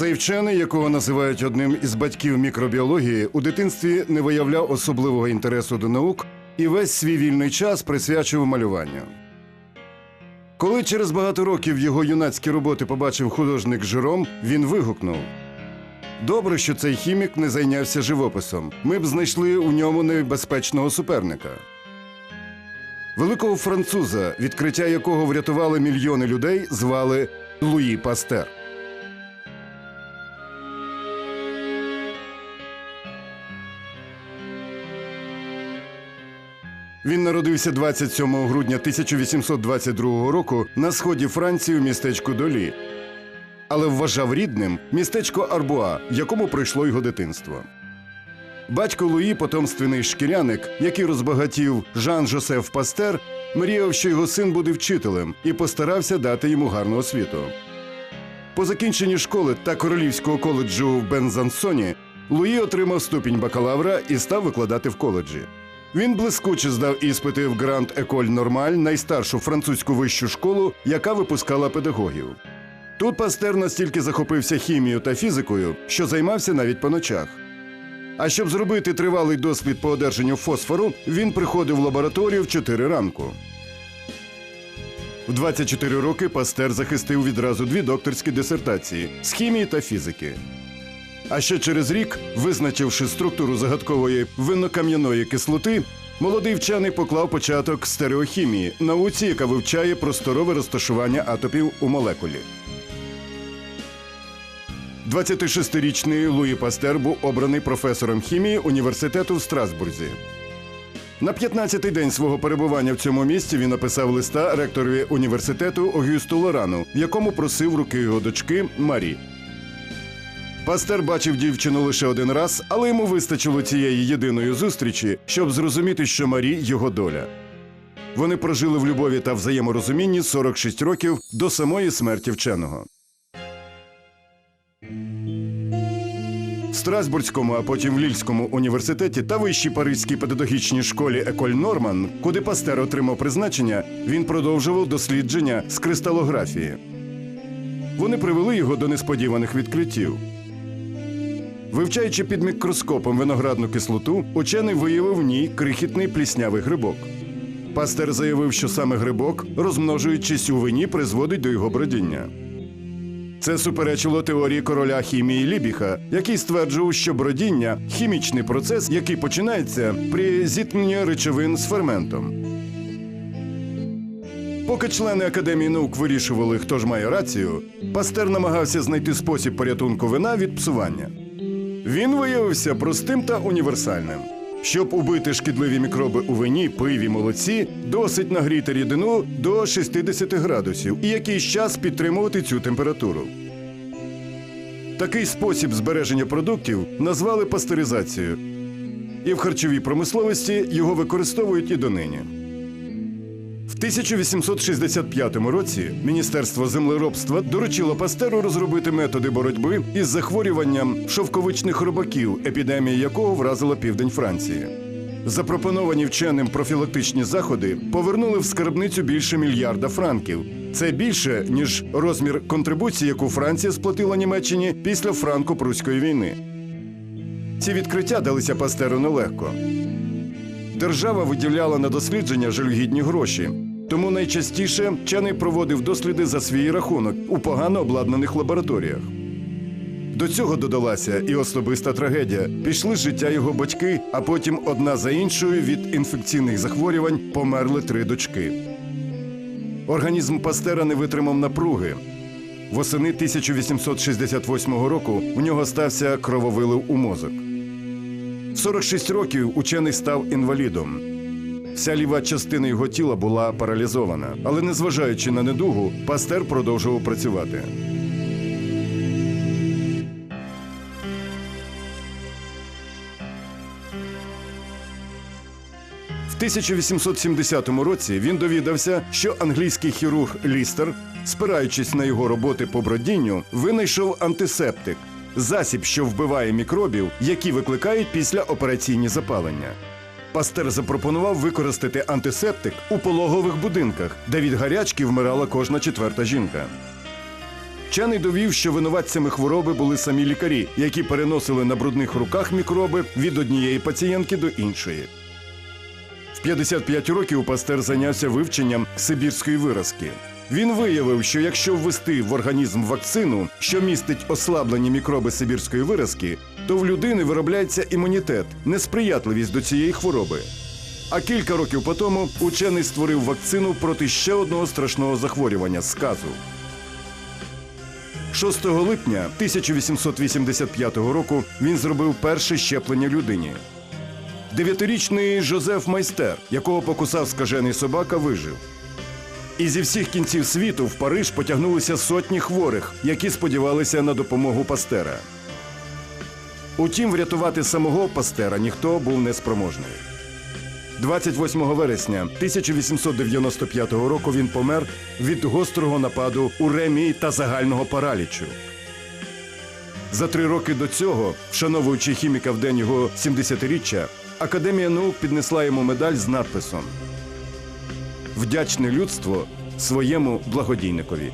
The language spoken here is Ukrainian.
Цей вчений, якого називають одним із батьків мікробіології, у дитинстві не виявляв особливого інтересу до наук і весь свій вільний час присвячував малюванню. Коли через багато років його юнацькі роботи побачив художник Жером, він вигукнув: Добре, що цей хімік не зайнявся живописом. Ми б знайшли у ньому небезпечного суперника. Великого француза, відкриття якого врятували мільйони людей, звали Луї Пастер. Він народився 27 грудня 1822 року на сході Франції у містечку Долі, але вважав рідним містечко Арбуа, в якому пройшло його дитинство. Батько Луї, потомственний шкіряник, який розбагатів Жан Жосеф Пастер, мріяв, що його син буде вчителем і постарався дати йому гарну освіту. По закінченні школи та королівського коледжу в Бензансоні Луї отримав ступінь бакалавра і став викладати в коледжі. Він блискуче здав іспити в Гранд Еколь Нормаль, найстаршу французьку вищу школу, яка випускала педагогів. Тут пастер настільки захопився хімією та фізикою, що займався навіть по ночах. А щоб зробити тривалий дослід по одержанню фосфору, він приходив в лабораторію в 4 ранку. В 24 роки пастер захистив відразу дві докторські дисертації з хімії та фізики. А ще через рік, визначивши структуру загадкової виннокам'яної кислоти, молодий вчений поклав початок стереохімії, науці, яка вивчає просторове розташування атомів у молекулі. 26-річний Луї Пастер був обраний професором хімії університету в Страсбурзі. На 15-й день свого перебування в цьому місці він написав листа ректорові університету Огюсту Лорану, в якому просив руки його дочки Марі. Пастер бачив дівчину лише один раз, але йому вистачило цієї єдиної зустрічі, щоб зрозуміти, що Марі його доля. Вони прожили в любові та взаєморозумінні 46 років до самої смерті вченого. В Страсбурзькому, а потім в Лільському університеті та вищій паризькій педагогічній школі Еколь Норман, куди пастер отримав призначення, він продовжував дослідження з кристалографії. Вони привели його до несподіваних відкриттів. Вивчаючи під мікроскопом виноградну кислоту, учений виявив в ній крихітний пліснявий грибок. Пастер заявив, що саме грибок, розмножуючись у вині, призводить до його бродіння. Це суперечило теорії короля хімії Лібіха, який стверджував, що бродіння хімічний процес, який починається при зіткненні речовин з ферментом. Поки члени Академії наук вирішували, хто ж має рацію, пастер намагався знайти спосіб порятунку вина від псування. Він виявився простим та універсальним. Щоб убити шкідливі мікроби у вині, пиві, молоці, досить нагріти рідину до 60 градусів і якийсь час підтримувати цю температуру. Такий спосіб збереження продуктів назвали пастеризацією, і в харчовій промисловості його використовують і донині. В 1865 році Міністерство землеробства доручило пастеру розробити методи боротьби із захворюванням шовковичних робаків, епідемія якого вразила південь Франції. Запропоновані вченим профілактичні заходи повернули в скарбницю більше мільярда франків. Це більше ніж розмір контрибуції, яку Франція сплатила Німеччині після франко-пруської війни. Ці відкриття далися пастеру нелегко. Держава виділяла на дослідження жалюгідні гроші, тому найчастіше вчений проводив досліди за свій рахунок у погано обладнаних лабораторіях. До цього додалася і особиста трагедія. Пішли з життя його батьки, а потім одна за іншою від інфекційних захворювань померли три дочки. Організм Пастера не витримав напруги. Восени 1868 року в нього стався крововилив у мозок. В 46 років учений став інвалідом. Вся ліва частина його тіла була паралізована, але незважаючи на недугу, пастер продовжував працювати. В 1870 році він довідався, що англійський хірург Лістер, спираючись на його роботи по бродінню, винайшов антисептик засіб, що вбиває мікробів, які викликають післяопераційні запалення. Пастер запропонував використати антисептик у пологових будинках, де від гарячки вмирала кожна четверта жінка. Вчений довів, що винуватцями хвороби були самі лікарі, які переносили на брудних руках мікроби від однієї пацієнтки до іншої. В 55 років Пастер зайнявся вивченням сибірської виразки. Він виявив, що якщо ввести в організм вакцину, що містить ослаблені мікроби сибірської виразки, то в людини виробляється імунітет, несприятливість до цієї хвороби. А кілька років по тому учений створив вакцину проти ще одного страшного захворювання сказу. 6 липня 1885 року він зробив перше щеплення людині. Дев'ятирічний Жозеф Майстер, якого покусав скажений собака, вижив. І зі всіх кінців світу в Париж потягнулися сотні хворих, які сподівалися на допомогу пастера. Утім, врятувати самого пастера ніхто був неспроможний. 28 вересня 1895 року він помер від гострого нападу уремії та загального паралічу. За три роки до цього, вшановуючи хіміка в день його 70-річчя, Академія наук піднесла йому медаль з надписом Вдячне людство своєму благодійникові.